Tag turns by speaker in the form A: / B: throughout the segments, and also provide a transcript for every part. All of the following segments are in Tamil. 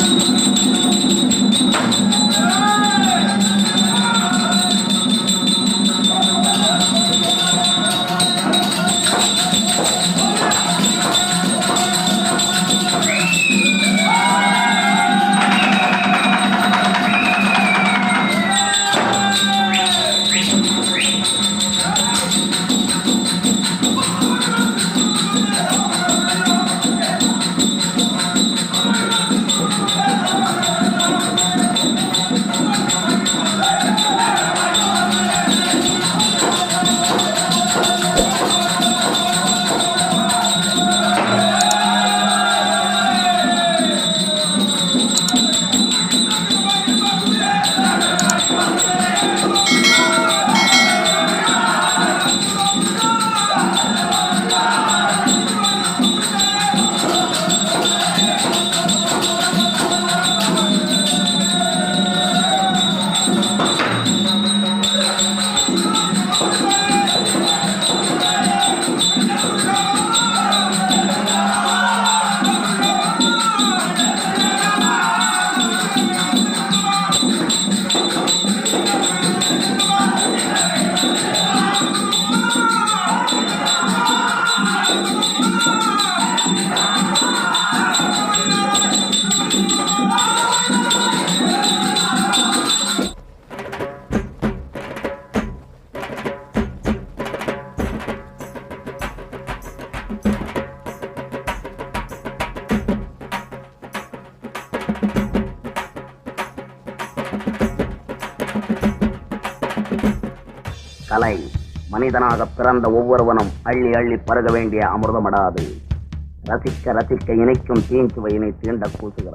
A: Thank you. கலை. மனிதனாக பிறந்த ஒவ்வொருவனும் அள்ளி அள்ளி பருக வேண்டிய அமிர்தமடாது. ரசிக்க ரசிக்க இணைக்கும் தீஞ்சுவையினை தீண்ட
B: கூசுக.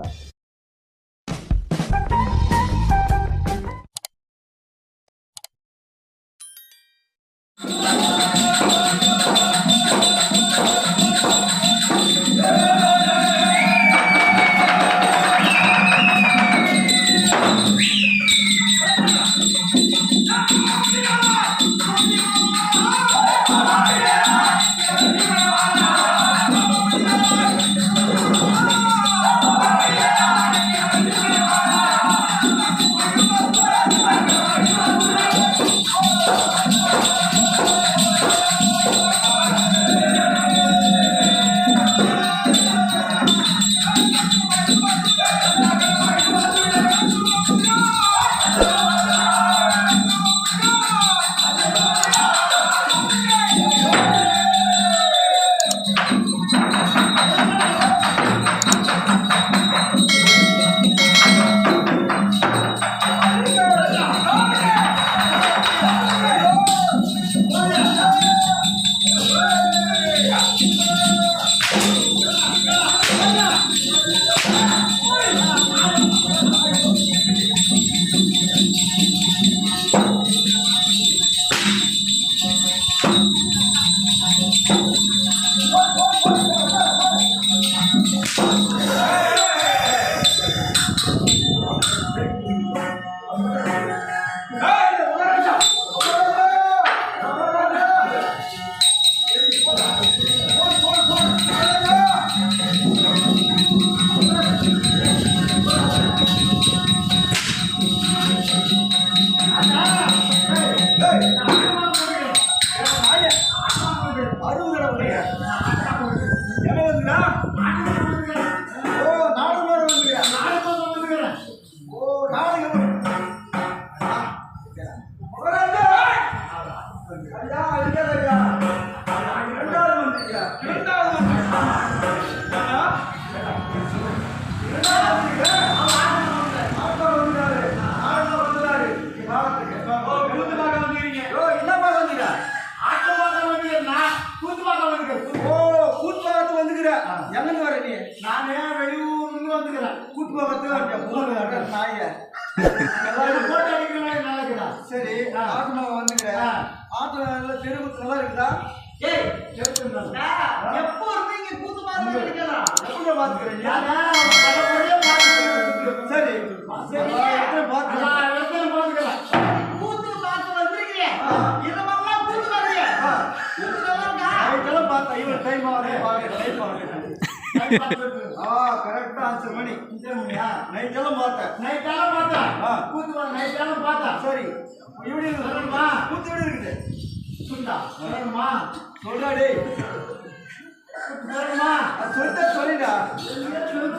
B: எப்போ இருந்தீங்க கூத்து
C: பாத்துக்கலாம் பாத்துக்கிறேன். சரி
B: கூத்து பார்த்து வந்திருக்கீங்க. இதெல்லாம் கூத்து பாருங்க
C: இதெல்லாம் பார்த்தா இவன் டைம் ஆகுது பாருங்க டைம் ஆகுது சொல்றா டேய்.
B: சொல்லணுமா
C: சொல்லிட்டா சொல்லிடா.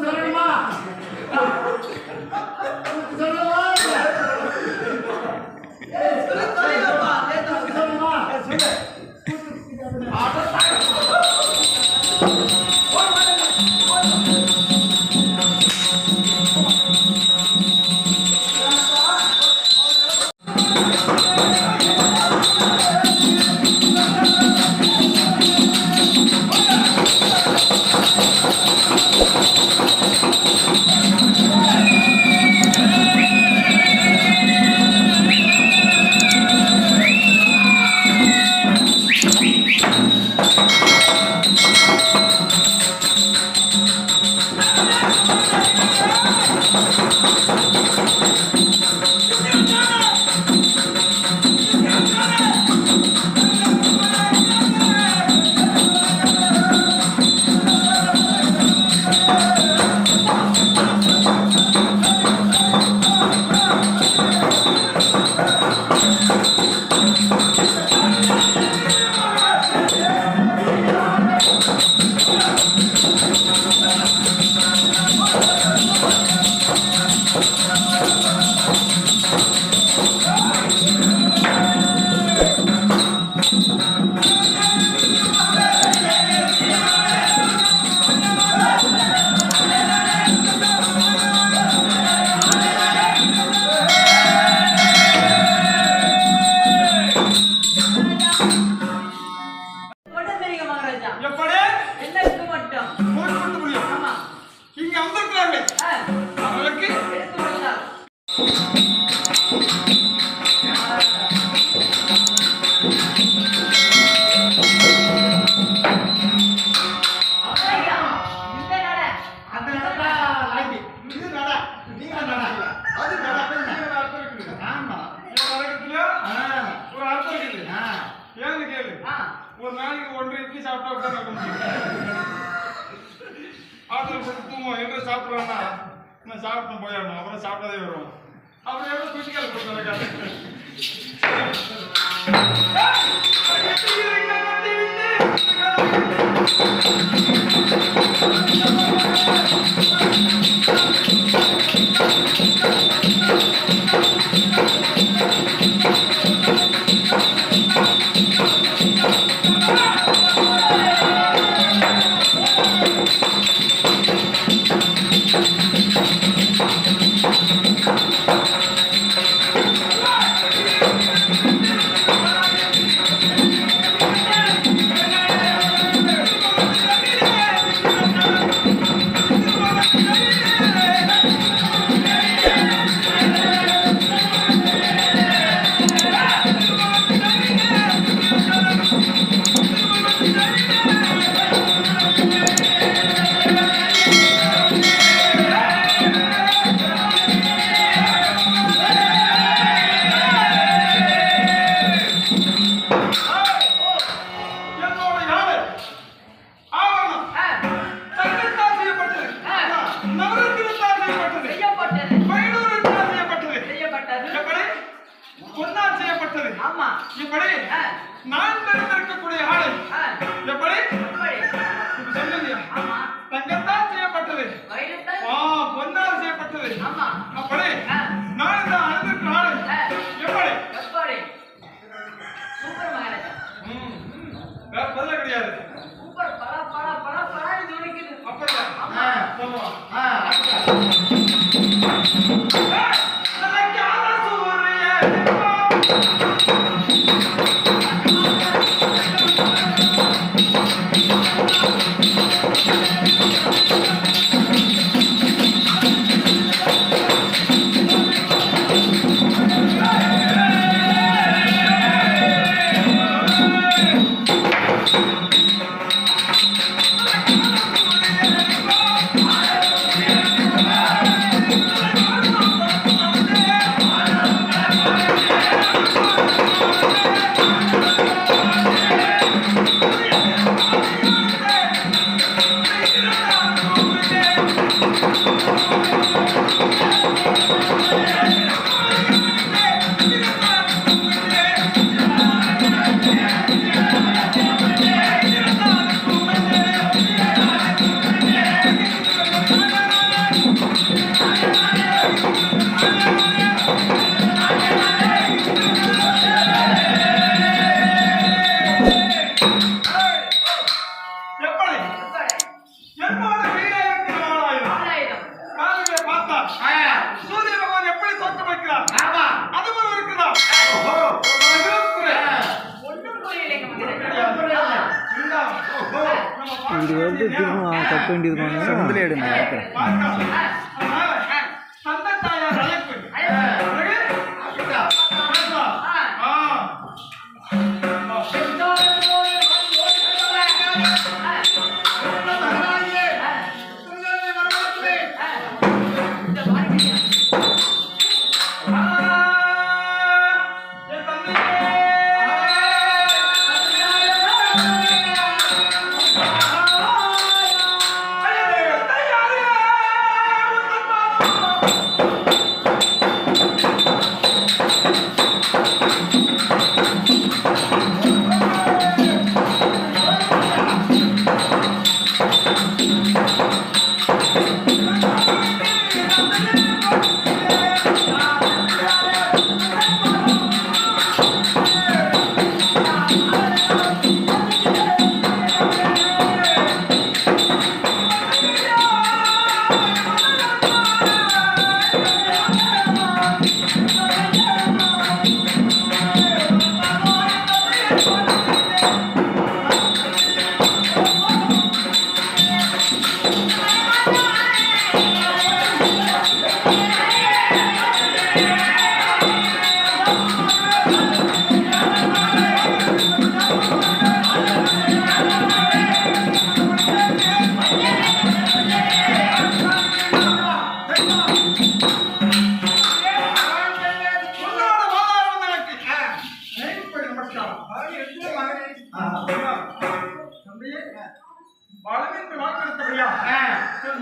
B: சொல்லணுமா சொல்லணுமா
D: நான் சாப்பிட்டு போயிடணும். அப்புறம் சாப்பிட்டதே வரும். அப்புறம் எவ்வளோ குச்சிக்கால் கொடுத்து நடக்காது பொன்னால் செய்யப்பட்டது.
E: ஆமா.
D: இப்படி நான் இருக்கக்கூடிய
E: ஆளை
D: எப்படி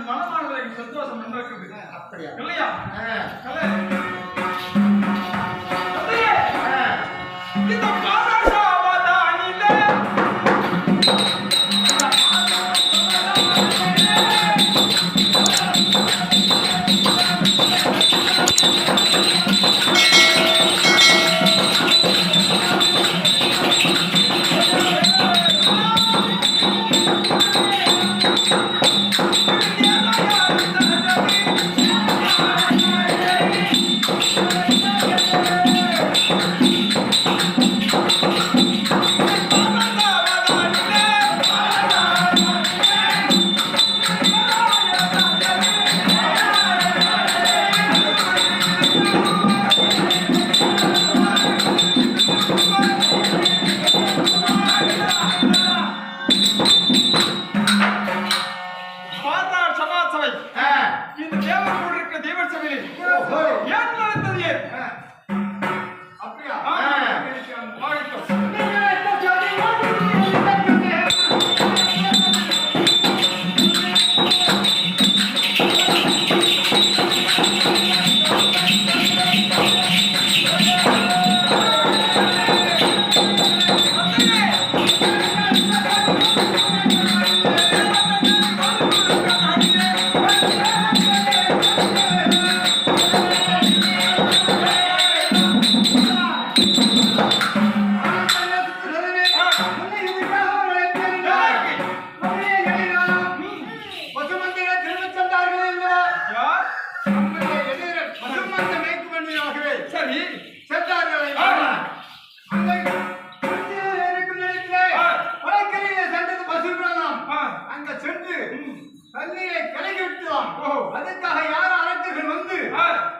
D: மனமானது எனக்கு சந்தோஷம் வந்திருக்குது.
F: அப்படியா?
D: இல்லையா?
F: やら
D: た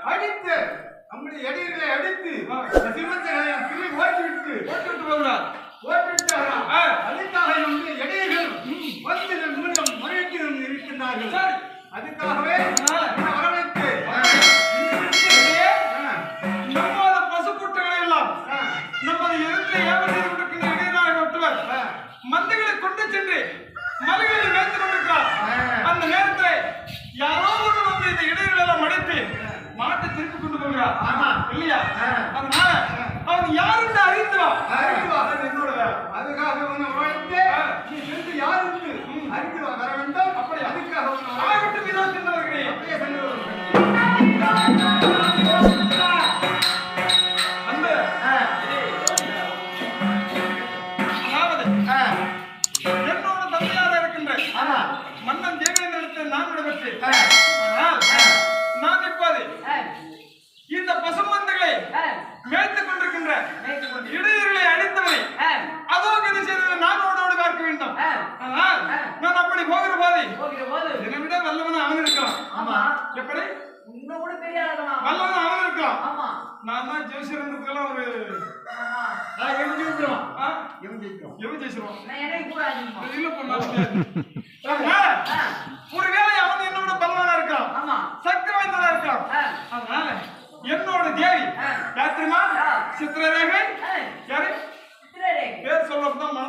F: அடித்து நம்முடைய எடியர்களை அடித்து. சிவந்தர்களை கிளி ஓட்டி விட்டு
D: போட்டு விட்டு போகிறார்
F: ஓட்டி விட்டாரா. அதுக்காக நம்முடைய எடியர்கள் வந்து மூலம் முறையிட்டு இருக்கின்றார்கள். அதுக்காகவே வரவேற்று
D: பசுக்கூட்டங்களை எல்லாம். நமது எதிர்த்து இடையராக ஒருவர்
F: ஆ.
D: மந்தைகளை கொண்டு சென்று மலைகளில் வைத்துக் கொண்டிருக்கிறார். அந்த நேரத்தில் யாரோ ஒரு வந்து இந்த இடையில எல்லாம் அடைத்து மாட்டை திருப்பி கொண்டு போகிறார்
F: ஆமா.
D: இல்லையா. அதனால அவன் யாருன்னு அறிந்து வா
F: அறிந்து வா.
D: என்னோட வேலை
F: அதுக்காக உன்னை உழைத்து. நீ சென்று யாருக்கு அறிந்து வா வர வேண்டும் மேய்த்துக்
D: கொண்டிருக்கின்ற இடையர்களை அடித்தவரை
F: அதோ கதை செய்தவரை
D: நாம்
F: ஓடோடு
D: பார்க்க
F: வேண்டும்.
D: ஆனால் நான் அப்படி
F: போகிற
D: போதை என்னை விட வல்லவன்
F: அவன்
D: இருக்கலாம் ஆமா.
E: எப்படி? உன்னோட பெரிய
D: வல்லவன் அவன் இருக்கலாம்
E: ஆமா.
D: நான் தான் ஜெயிச்சிருந்ததுக்கெல்லாம் ஒரு
B: எவன் ஜெயிச்சிருவான். எவன் ஜெயிச்சிருவான்.
D: எவன் ஜெயிச்சிருவான். இல்லை பொண்ணு
E: ஆ.
D: சித்திரரேகை
E: ஆ,
D: யாரு
E: சித்திரரேகை.
D: பேர் சொல்லப்பதான்